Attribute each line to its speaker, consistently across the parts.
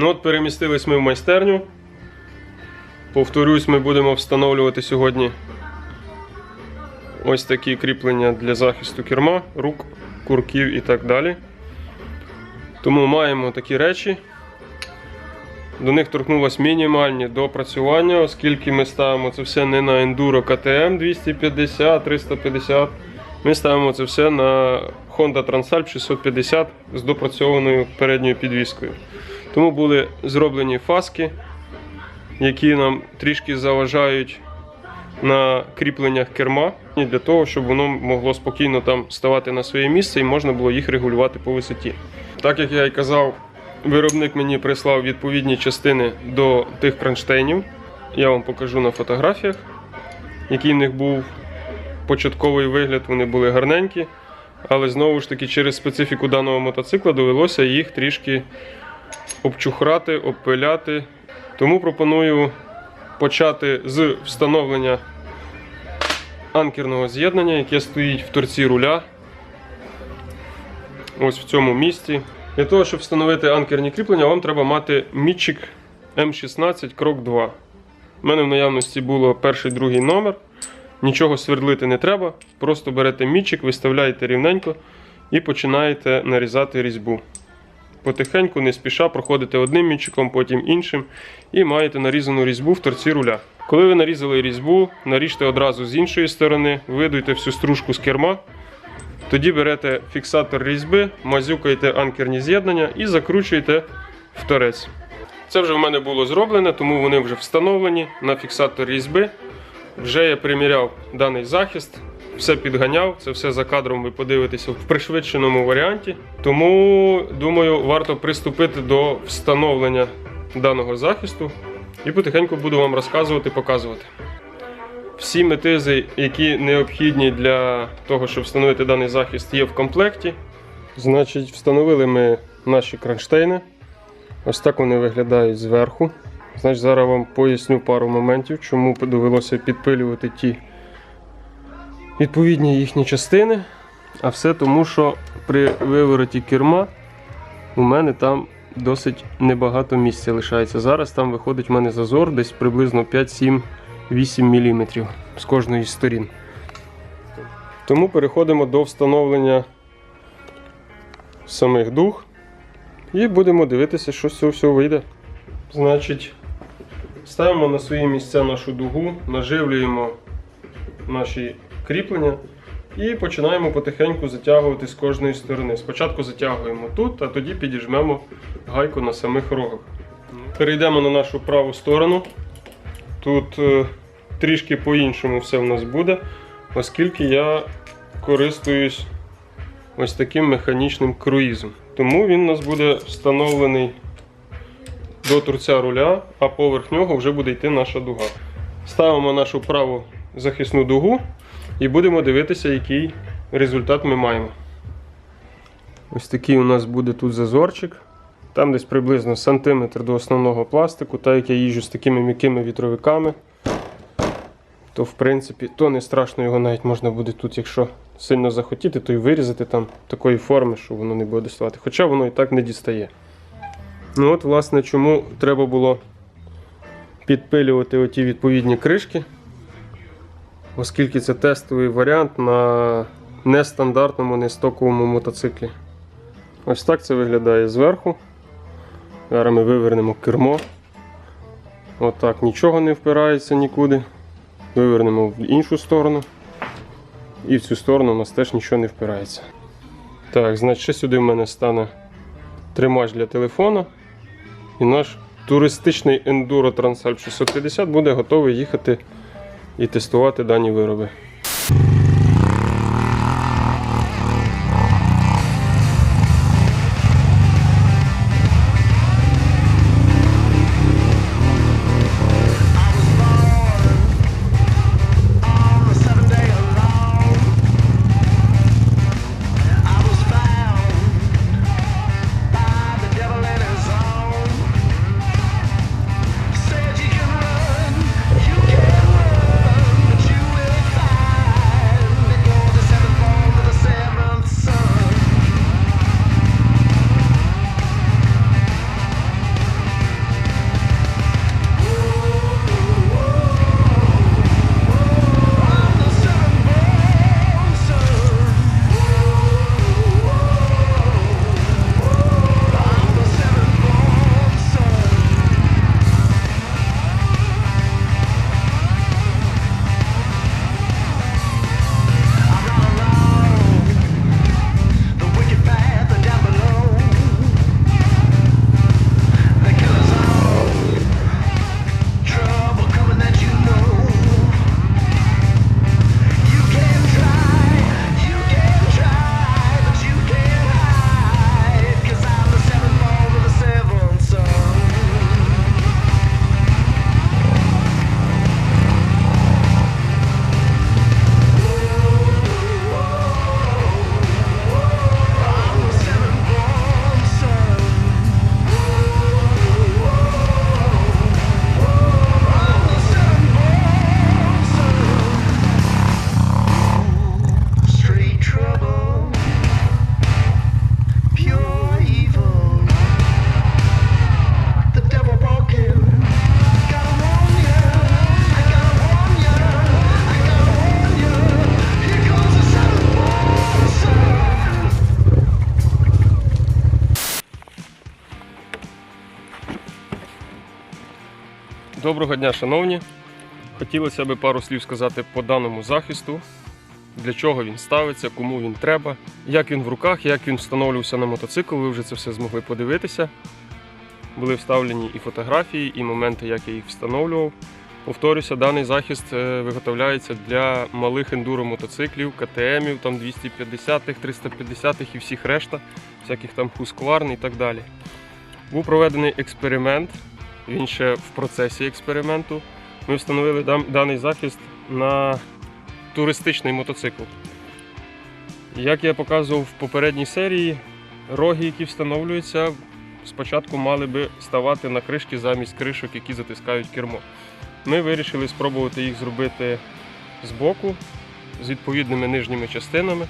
Speaker 1: Ну от перемістились ми в майстерню. Повторюсь, ми будемо встановлювати сьогодні ось такі кріплення для захисту керма, рук, курків і так далі. Тому маємо такі речі. До них торкнулось мінімальні допрацювання, оскільки ми ставимо це все не на Enduro KTM 250, 350. Ми ставимо це все на Honda Transalp 650 з допрацьованою передньою підвіскою. Тому були зроблені фаски, які нам трішки заважають на кріпленнях керма, для того, щоб воно могло спокійно там ставати на своє місце і можна було їх регулювати по висоті. Так як я і казав, виробник мені прислав відповідні частини до тих кронштейнів. Я вам покажу на фотографіях, який в них був початковий вигляд, вони були гарненькі. Але знову ж таки, через специфіку даного мотоцикла довелося їх трішки обчухрати, обпиляти. Тому пропоную почати з встановлення анкерного з'єднання, яке стоїть в торці руля. Ось в цьому місці. Для того, щоб встановити анкерні кріплення, вам треба мати мітчик М16 крок 2. У мене в наявності було перший другий номер. Нічого свердлити не треба. Просто берете мітчик, виставляєте рівненько і починаєте нарізати різьбу. Потихеньку, не спіша, проходите одним мітчиком, потім іншим, і маєте нарізану різьбу в торці руля. Коли ви нарізали різьбу, наріжте одразу з іншої сторони, видуйте всю стружку з керма. Тоді берете фіксатор різьби, мазюкаєте анкерні з'єднання і закручуєте в торець. Це вже в мене було зроблене, тому вони вже встановлені на фіксатор різьби. Вже я приміряв даний захист, все підганяв, це все за кадром ви подивитеся в пришвидшеному варіанті. Тому думаю, варто приступити до встановлення даного захисту і потихеньку буду вам розказувати, показувати. Всі метизи, які необхідні для того, щоб встановити даний захист, є в комплекті. Значить, встановили ми наші кронштейни. Ось так вони виглядають зверху. Значить, зараз вам поясню пару моментів, чому довелося підпилювати ті відповідні їхні частини. А все тому, що при вивороті керма у мене там досить небагато місця лишається. Зараз там виходить в мене зазор десь приблизно 5-7 8 мм з кожної з сторін. Тому переходимо до встановлення самих дух і будемо дивитися, що з цього всього вийде. Значить, ставимо на свої місця нашу дугу, наживлюємо наші кріплення і починаємо потихеньку затягувати з кожної сторони. Спочатку затягуємо тут, а тоді підіжмемо гайку на самих рогах. Перейдемо на нашу праву сторону. Тут е, трішки по-іншому все в нас буде, оскільки я користуюсь ось таким механічним круїзом. Тому він у нас буде встановлений до торця руля, а поверх нього вже буде йти наша дуга. Ставимо нашу праву захисну дугу і будемо дивитися, який результат ми маємо. Ось такий у нас буде тут зазорчик. Там десь приблизно сантиметр до основного пластику, так як я їжджу з такими м'якими вітровиками, то в принципі то не страшно його навіть можна буде тут, якщо сильно захотіти, то й вирізати там такої форми, що воно не буде доставати. Хоча воно і так не дістає. Ну от, власне, чому треба було підпилювати оті відповідні кришки, оскільки це тестовий варіант на нестандартному, нестоковому мотоциклі. Ось так це виглядає зверху. Зараз ми вивернемо кермо. Отак нічого не впирається нікуди. Вивернемо в іншу сторону. І в цю сторону у нас теж нічого не впирається. Так, значить, сюди в мене стане тримач для телефона. І наш туристичний Enduro Transalp 650 буде готовий їхати і тестувати дані вироби. Доброго дня, шановні. Хотілося б пару слів сказати по даному захисту, для чого він ставиться, кому він треба, як він в руках, як він встановлювався на мотоцикл. Ви вже це все змогли подивитися. Були вставлені і фотографії, і моменти, як я їх встановлював. Повторюся, даний захист е, виготовляється для малих ендуро мотоциклів, КТМів, там 250-х, 350-х і всіх решта, всяких там Husqvarna і так далі. Був проведений експеримент, він ще в процесі експерименту. Ми встановили даний захист на туристичний мотоцикл. Як я показував в попередній серії, роги, які встановлюються, спочатку мали би ставати на кришки замість кришок, які затискають кермо. Ми вирішили спробувати їх зробити збоку з відповідними нижніми частинами.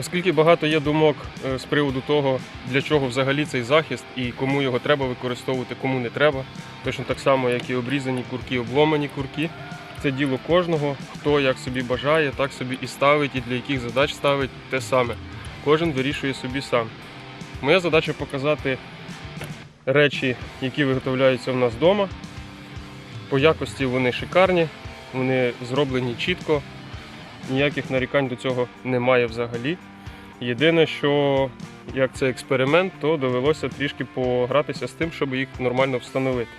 Speaker 1: Оскільки багато є думок е, з приводу того, для чого взагалі цей захист і кому його треба використовувати, кому не треба. Точно так само, як і обрізані курки, обломані курки. Це діло кожного, хто як собі бажає, так собі і ставить, і для яких задач ставить те саме. Кожен вирішує собі сам. Моя задача показати речі, які виготовляються в нас вдома. По якості вони шикарні, вони зроблені чітко, ніяких нарікань до цього немає взагалі. Єдине, що як це експеримент, то довелося трішки погратися з тим, щоб їх нормально встановити.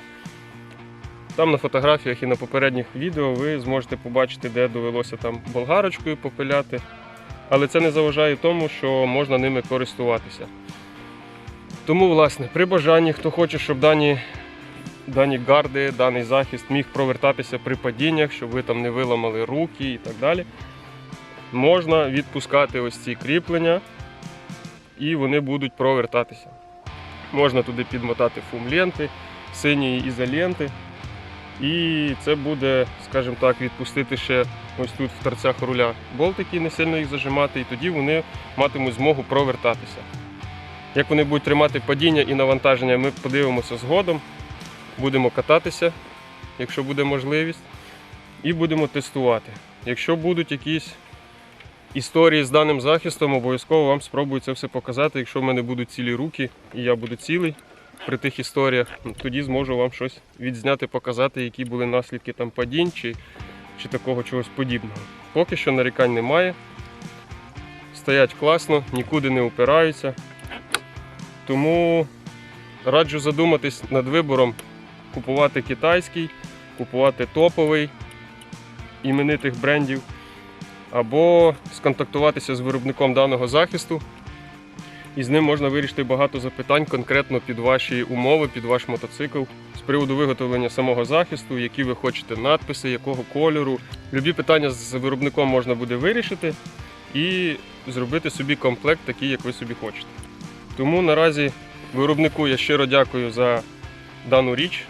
Speaker 1: Там на фотографіях і на попередніх відео ви зможете побачити, де довелося там болгарочкою попиляти. Але це не заважає тому, що можна ними користуватися. Тому, власне, при бажанні, хто хоче, щоб дані, дані гарди, даний захист міг провертатися при падіннях, щоб ви там не виламали руки і так далі, можна відпускати ось ці кріплення і вони будуть провертатися. Можна туди підмотати фум-ленти, синьої ізоленти. І це буде, скажімо так, відпустити ще ось тут в торцях руля болтики, не сильно їх зажимати, і тоді вони матимуть змогу провертатися. Як вони будуть тримати падіння і навантаження, ми подивимося згодом. Будемо кататися, якщо буде можливість, і будемо тестувати. Якщо будуть якісь історії з даним захистом, обов'язково вам спробую це все показати. Якщо в мене будуть цілі руки і я буду цілий при тих історіях, тоді зможу вам щось відзняти, показати, які були наслідки там падінь чи, чи такого чогось подібного. Поки що нарікань немає. Стоять класно, нікуди не упираються. Тому раджу задуматись над вибором купувати китайський, купувати топовий іменитих брендів, або сконтактуватися з виробником даного захисту. І з ним можна вирішити багато запитань конкретно під ваші умови, під ваш мотоцикл з приводу виготовлення самого захисту, які ви хочете надписи, якого кольору. Любі питання з виробником можна буде вирішити і зробити собі комплект такий, як ви собі хочете. Тому наразі виробнику я щиро дякую за дану річ.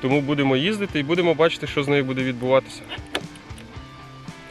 Speaker 1: Тому будемо їздити і будемо бачити, що з нею буде відбуватися.